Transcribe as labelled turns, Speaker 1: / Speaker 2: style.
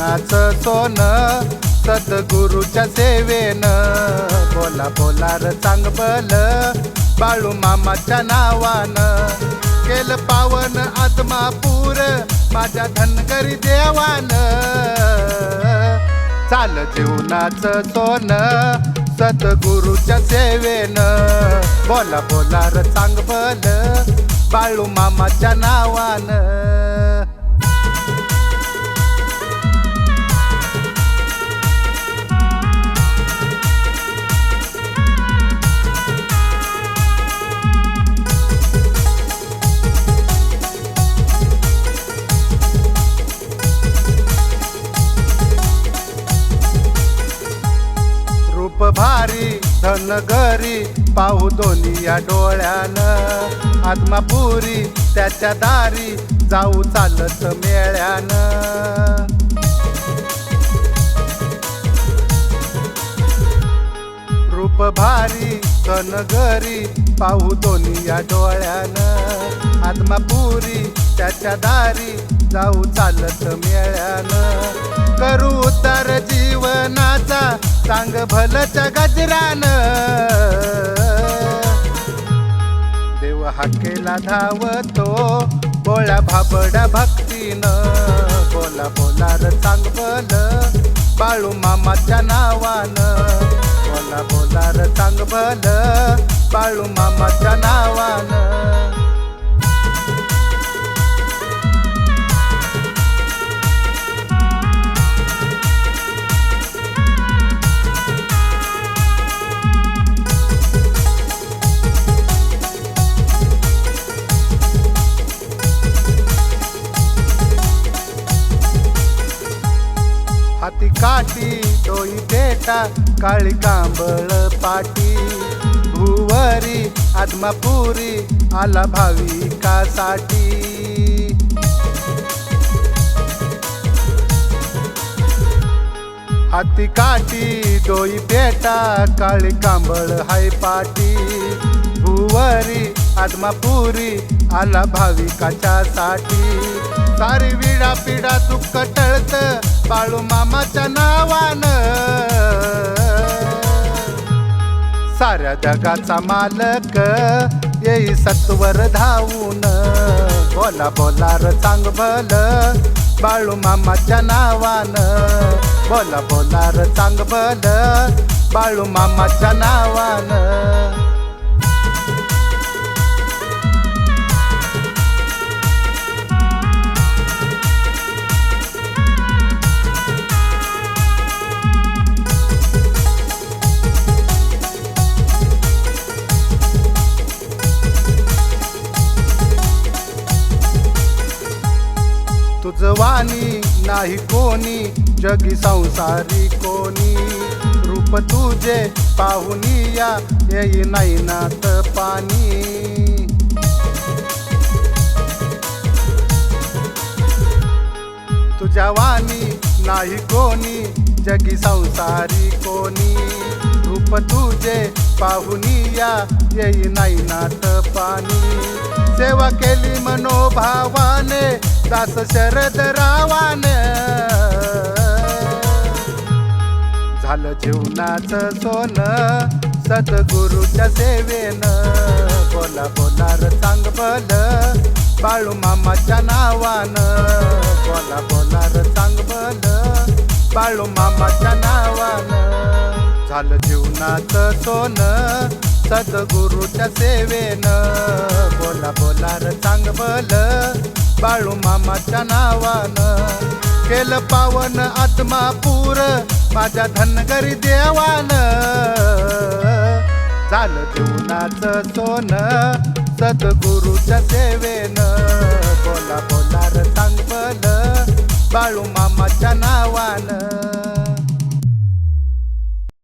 Speaker 1: झालं जीवनाचं सोनं सद्गुरूच्या सेवेन. बोला बोलार र चांगबल बाळू मामाच्या नावानं. केल पावन आत्मापूर माझ्या धनगरी देवान. चाल जीवनाचं सोन सद्गुरूच्या सेवेन. बोला बोलार र चांगबल बाळू मामाच्या नावानं. भारी धन घरी पाहू दोन्ही या डोळ्यानं. आत्मापुरी त्याच्या दारी जाऊ चालत मेळ्यानं. रूप भारी धन घरी पाहू दोन्ही या डोळ्यानं. आत्मापुरी त्याच्या दारी जाऊ चालत मेळ्या सांग गजरान. देव हाकेला धावतो बोळा भाबड्या भक्तीनं. बोला बोलार चांगबल बाळू मामाच्या नावानं. बोला बोलार चांगबल बाळू मामाच्या नावानं. काठी देता काळी कांबळ पाटी. भुवरी आदमापुरी आला भाविकासाठी हाती काठी डोई पेटा काळी कांबळ हाय पाटी. भुवरी आदमापुरी आला भाविकाच्या साठी. सारी विडा पिडा दुःख टळत बाळू मामाच्या नावानं. साऱ्या जगाचा मालक येई सत्वर धावून. बोला बोलार चांग भल बाळू मामाच्या नावानं. बोला बोलार चांग भल बाळू मामाच्या नावानं. तुझवानी नाही कोणी जगी संसारी कोणी. रूप तुझे पाहुनी या येई नाही नात पाणी. तुझ्या वाणी नाही कोणी जगी संसारी कोणी. रूप तुझे पाहुनी या येई नाही नात पाणी. सेवा केली मनोभावाने दास शरद रावान. झालं जीवनाच सोन सद्गुरूच्या सेवेन. बोला बोलार चांग बल बाळू मामाच्या नावान. बोला बोलार चांग बल बाळू मामाच्या नावान. झालं जीवनाच सोन सद्गुरूच्या सेवेन. बोला बोला चांग बल बाळू मामाच्या नावानं केलं पावन आत्मापूर माझ्या धनगरी देवानं. झालं जीवनाचं सोन सद्गुरूच्या सेवेनं. बोला बोला र चांगबल बाळू मामाच्या नावानं.